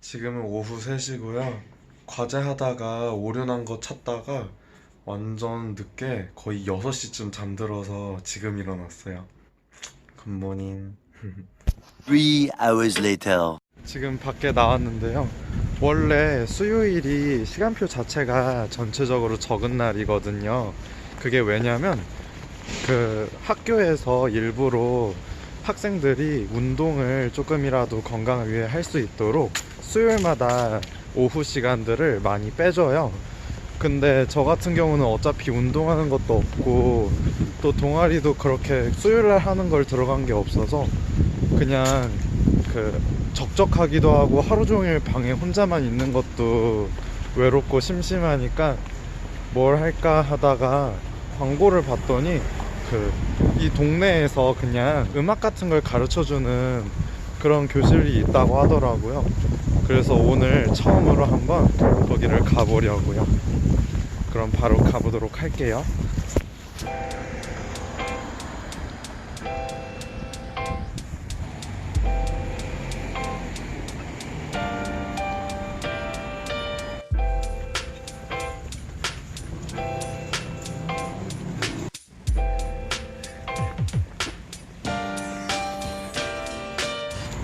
지금은 오후 3시고요. 과제 하다가 오류 난 거 찾다가 완전 늦게 거의 6시쯤 잠들어서 지금 일어났어요. 굿모닝. Three hours later. 지금 밖에 나왔는데요. 원래 수요일이 시간표 자체가 전체적으로 적은 날이거든요. 그게 왜냐면 그 학교에서 일부러 학생들이 운동을 조금이라도 건강을 위해 할 수 있도록 수요일마다 오후 시간들을 많이 빼줘요. 근데 저 같은 경우는 어차피 운동하는 것도 없고 또 동아리도 그렇게 수요일날 하는 걸 들어간 게 없어서 그냥 그 적적하기도 하고 하루 종일 방에 혼자만 있는 것도 외롭고 심심하니까 뭘 할까 하다가 광고를 봤더니 그 이 동네에서 그냥 음악 같은 걸 가르쳐 주는 그런 교실이 있다고 하더라고요. 그래서 오늘 처음으로 한번 거기를 가보려고요. 그럼 바로 가보도록 할게요.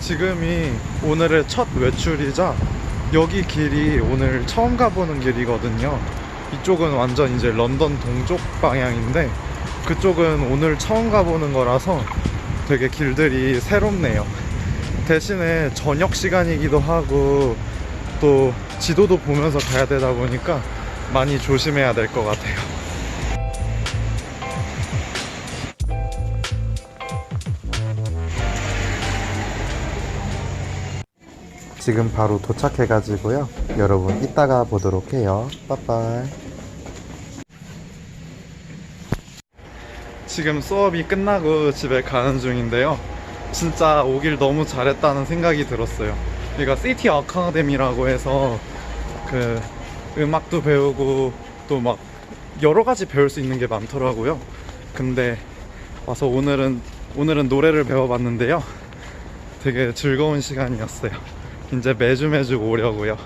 지금이 오늘의 첫 외출이자 여기 길이 오늘 처음 가보는 길이거든요. 이쪽은 완전 이제 런던 동쪽 방향인데 그쪽은 오늘 처음 가보는 거라서 되게 길들이 새롭네요. 대신에 저녁 시간이기도 하고 또 지도도 보면서 가야 되다 보니까 많이 조심해야 될 것 같아요. 지금 바로 도착해가지고요. 여러분 이따가 보도록 해요. 빠빠이. 지금 수업이 끝나고 집에 가는 중인데요. 진짜 오길 너무 잘했다는 생각이 들었어요. 여기가 시티 아카데미라고 해서 그 음악도 배우고 또 막 여러 가지 배울 수 있는 게 많더라고요. 근데 와서 오늘은 오늘은 노래를 배워봤는데요. 되게 즐거운 시간이었어요. 이제 매주 매주 오려고요.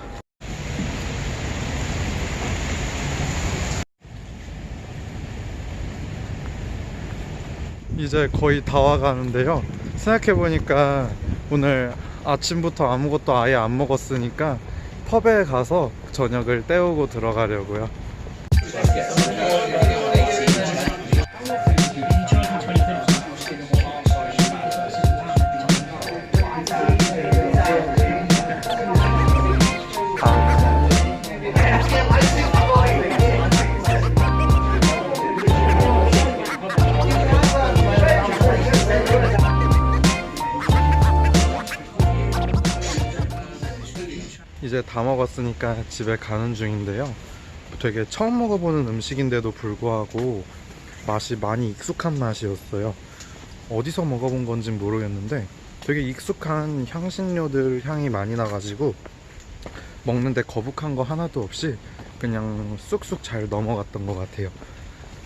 이제 거의 다 와가는데요. 생각해보니까 오늘 아침부터 아무것도 아예 안 먹었으니까 펍에 가서 저녁을 때우고 들어가려고요. 이제 다 먹었으니까 집에 가는 중인데요. 되게 처음 먹어보는 음식인데도 불구하고 맛이 많이 익숙한 맛이었어요. 어디서 먹어본 건지 모르겠는데 되게 익숙한 향신료들 향이 많이 나가지고 먹는데 거북한 거 하나도 없이 그냥 쑥쑥 잘 넘어갔던 것 같아요.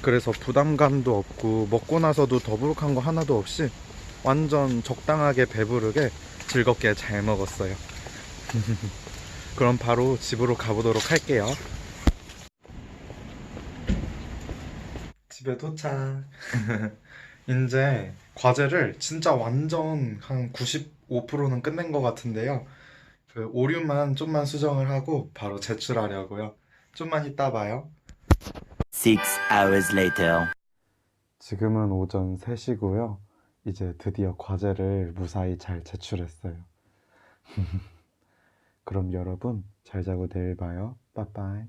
그래서 부담감도 없고 먹고 나서도 더부룩한 거 하나도 없이 완전 적당하게 배부르게 즐겁게 잘 먹었어요. 그럼 바로 집으로 가보도록 할게요. 집에 도착. 이제 과제를 진짜 완전 한 95%는 끝낸 것 같은데요. 그 오류만 좀만 수정을 하고 바로 제출하려고요. 좀만 이따 봐요. Six hours later. 지금은 오전 3시고요. 이제 드디어 과제를 무사히 잘 제출했어요. 그럼 여러분 잘 자고 내일 봐요. 빠빠이.